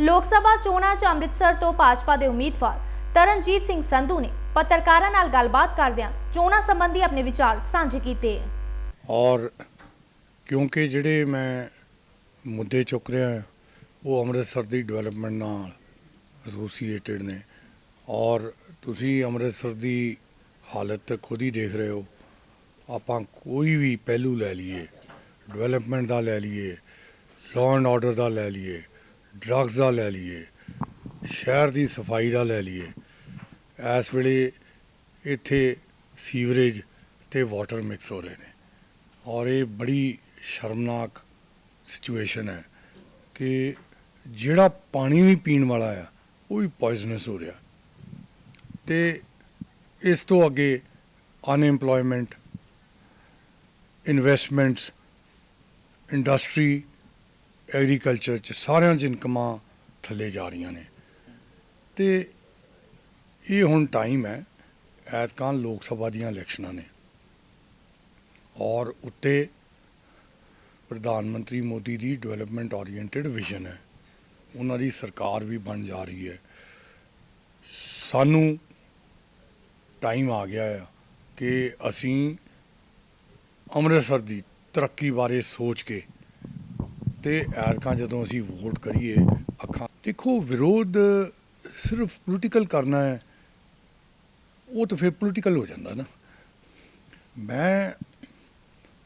ਲੋਕ ਸਭਾ ਚੋਣਾਂ 'ਚ ਅੰਮ੍ਰਿਤਸਰ ਤੋਂ ਭਾਜਪਾ ਦੇ ਉਮੀਦਵਾਰ ਤਰਨਜੀਤ ਸਿੰਘ ਸੰਧੂ ਨੇ ਪੱਤਰਕਾਰਾਂ ਨਾਲ ਗੱਲਬਾਤ ਕਰਦਿਆਂ ਚੋਣਾਂ ਸੰਬੰਧੀ ਆਪਣੇ ਵਿਚਾਰ ਸਾਂਝੇ ਕੀਤੇ। ਔਰ ਕਿਉਂਕਿ ਜਿਹੜੇ ਮੈਂ ਮੁੱਦੇ ਚੁੱਕ ਰਿਹਾ ਉਹ ਅੰਮ੍ਰਿਤਸਰ ਦੀ ਡਿਵੈਲਪਮੈਂਟ ਨਾਲ ਐਸੋਸੀਏਟਿਡ ਨੇ। ਔਰ ਤੁਸੀਂ ਅੰਮ੍ਰਿਤਸਰ ਦੀ ਹਾਲਤ ਖੁਦ ਹੀ ਦੇਖ ਰਹੇ ਹੋ। ਆਪਾਂ ਕੋਈ ਵੀ ਪਹਿਲੂ ਲੈ ਲਈਏ ਡਿਵੈਲਪਮੈਂਟ ਦਾ ਲੈ ਲਈਏ ਲਾਅ ਐਂਡ ਆਰਡਰ ਦਾ ਲੈ ਲਈਏ ਡਰੱਗਸ ਦਾ ਲੈ ਲਈਏ, ਸ਼ਹਿਰ ਦੀ ਸਫ਼ਾਈ ਦਾ ਲੈ ਲਈਏ। ਇਸ ਵੇਲੇ ਇੱਥੇ ਸੀਵਰੇਜ ਤੇ ਵਾਟਰ ਮਿਕਸ ਹੋ ਰਹੇ ਨੇ। ਔਰ ਇਹ ਬੜੀ ਸ਼ਰਮਨਾਕ ਸਿਚੁਏਸ਼ਨ ਹੈ ਕਿ ਜਿਹੜਾ ਪਾਣੀ ਵੀ ਪੀਣ ਵਾਲਾ ਆ, ਉਹ ਵੀ ਪੋਇਜ਼ਨਸ ਹੋ ਰਿਹਾ। ਤੇ ਇਸ ਤੋਂ ਅੱਗੇ ਅਨਐਮਪਲੋਇਮੈਂਟ ਇਨਵੈਸਟਮੈਂਟਸ ਇੰਡਸਟਰੀ ਐਗਰੀਕਲਚਰ ਚ ਸਾਰਿਆਂ 'ਚ ਇਨਕਮਾਂ ਥੱਲੇ ਜਾ ਰਹੀਆਂ ਨੇ। ਤੇ ਇਹ ਹੁਣ ਟਾਈਮ ਹੈ, ਐਤਕਾਂ ਲੋਕ ਸਭਾ ਦੀਆਂ ਇਲੈਕਸ਼ਨਾਂ ਨੇ। ਔਰ ਉੱਤੇ ਪ੍ਰਧਾਨ ਮੰਤਰੀ ਮੋਦੀ ਦੀ ਡਿਵੈਲਪਮੈਂਟ ਓਰੀਐਂਟਡ ਵਿਜ਼ਨ ਹੈ। ਉਹਨਾਂ ਦੀ ਸਰਕਾਰ ਵੀ ਬਣ ਜਾ ਰਹੀ ਹੈ। ਸਾਨੂੰ ਟਾਈਮ ਆ ਗਿਆ ਹੈ ਕਿ ਅਸੀਂ ਅੰਮ੍ਰਿਤਸਰ ਦੀ ਤਰੱਕੀ ਬਾਰੇ ਸੋਚ ਕੇ ਤੇ ਐਤਕਾਂ ਜਦੋਂ ਅਸੀਂ ਵੋਟ ਕਰੀਏ, ਅੱਖਾਂ ਦੇਖੋ ਵਿਰੋਧ ਸਿਰਫ ਪੋਲੀਟੀਕਲ ਕਰਨਾ ਹੈ, ਉਹ ਤਾਂ ਫਿਰ ਪੋਲੀਟੀਕਲ ਹੋ ਜਾਂਦਾ ਨਾ। ਮੈਂ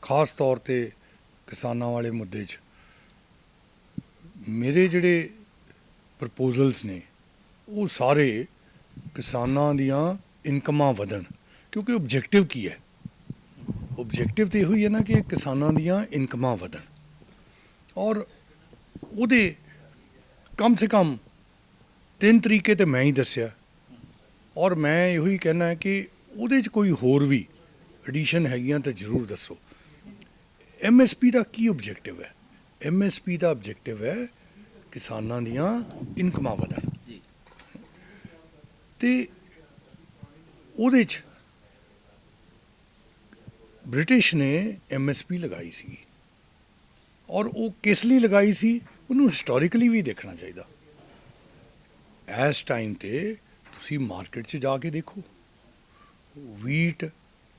ਖਾਸ ਤੌਰ ਤੇ ਕਿਸਾਨਾਂ ਵਾਲੇ ਮੁੱਦੇ 'ਚ ਮੇਰੇ ਜਿਹੜੇ ਪ੍ਰਪੋਜ਼ਲਸ ਨੇ, ਉਹ ਸਾਰੇ ਕਿਸਾਨਾਂ ਦੀਆਂ ਇਨਕਮਾਂ ਵਧਣ, ਕਿਉਂਕਿ ਆਬਜੈਕਟਿਵ ਕੀ ਹੈ? ਆਬਜੈਕਟਿਵ ਤੇ ਇਹੋ ਹੀ ਹੈ ਨਾ ਕਿ ਕਿਸਾਨਾਂ ਦੀਆਂ ਇਨਕਮਾਂ ਵਧਣ। ਔਰ ਉਹਦੇ ਕਮ ਸੇ ਕਮ ਤਿੰਨ ਤਰੀਕੇ ਤੇ ਮੈਂ ਹੀ ਦੱਸਿਆ। ਔਰ ਮੈਂ ਇਹੋ ਹੀ ਕਹਿਣਾ ਹੈ ਕਿ ਉਹਦੇ 'ਚ ਕੋਈ ਹੋਰ ਵੀ ਐਡੀਸ਼ਨ ਹੈਗੀਆਂ ਤਾਂ ਜ਼ਰੂਰ ਦੱਸੋ। ਐਮਐਸਪੀ ਦਾ ਕੀ ਆਬਜੈਕਟਿਵ ਹੈ? ਐਮਐਸਪੀ ਦਾ ਆਬਜੈਕਟਿਵ ਹੈ ਕਿਸਾਨਾਂ ਦੀਆਂ ਇਨਕਮਾਂ ਵਧਣ। ਜੀ। ਤੇ ਉਹਦੇ 'ਚ ਬ੍ਰਿਟਿਸ਼ ਨੇ ਐਮਐਸਪੀ ਲਗਾਈ ਸੀ ਔਰ ਉਹ ਕਿਸ ਲਈ ਲਗਾਈ ਸੀ ਉਹਨੂੰ ਹਿਸਟੋਰੀਕਲੀ ਵੀ ਦੇਖਣਾ ਚਾਹੀਦਾ। ਇਸ ਟਾਈਮ ਤੇ ਤੁਸੀਂ ਮਾਰਕੀਟ 'ਚ ਜਾ ਕੇ ਦੇਖੋ। ਵੀਟ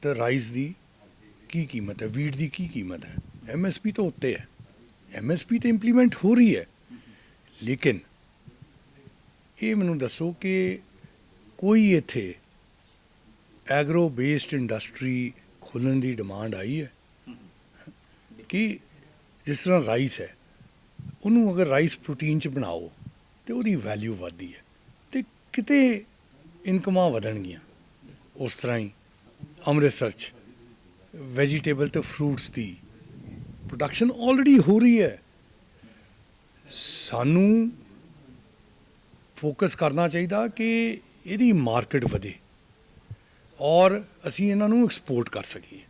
ਤੇ ਰਾਈਸ ਦੀ ਕੀ ਕੀਮਤ ਹੈ? ਵੀਟ ਦੀ ਕੀ ਕੀਮਤ ਹੈ? ਐਮਐਸਪੀ ਤੋਂ ਉੱਤੇ ਹੈ। ਐਮਐਸਪੀ ਤੇ ਇੰਪਲੀਮੈਂਟ ਹੋ ਰਹੀ ਹੈ। ਲੇਕਿਨ ਇਹ ਮੈਨੂੰ ਦੱਸੋ ਕਿ ਕੋਈ ਇੱਥੇ ਐਗਰੋ ਬੇਸਡ ਇੰਡਸਟਰੀ ਖੋਲ੍ਹਣ ਦੀ ਡਿਮਾਂਡ ਆਈ ਹੈ? ਕਿ ਜਿਸ ਤਰ੍ਹਾਂ ਰਾਈਸ ਹੈ, ਉਹਨੂੰ ਅਗਰ ਰਾਈਸ ਪ੍ਰੋਟੀਨ ਚ ਬਣਾਓ, ਤੇ ਉਹਦੀ ਵੈਲਿਊ ਵੱਧਦੀ ਹੈ, ਤੇ ਕਿਤੇ ਇਨਕਮਾਂ ਵਧਣਗੀਆਂ, ਉਸ ਤਰ੍ਹਾਂ ਹੀ ਅੰਮ੍ਰਿਤਸਰ ਚ ਵੈਜੀਟੇਬਲ ਤੇ ਫਰੂਟਸ ਦੀ ਪ੍ਰੋਡਕਸ਼ਨ ਆਲਰੇਡੀ ਹੋ ਰਹੀ ਹੈ। ਸਾਨੂੰ ਫੋਕਸ ਕਰਨਾ ਚਾਹੀਦਾ ਕਿ ਇਹਦੀ ਮਾਰਕੀਟ ਵਧੇ, ਔਰ ਅਸੀਂ ਇਹਨਾਂ ਨੂੰ ਐਕਸਪੋਰਟ ਕਰ ਸਕੀਏ।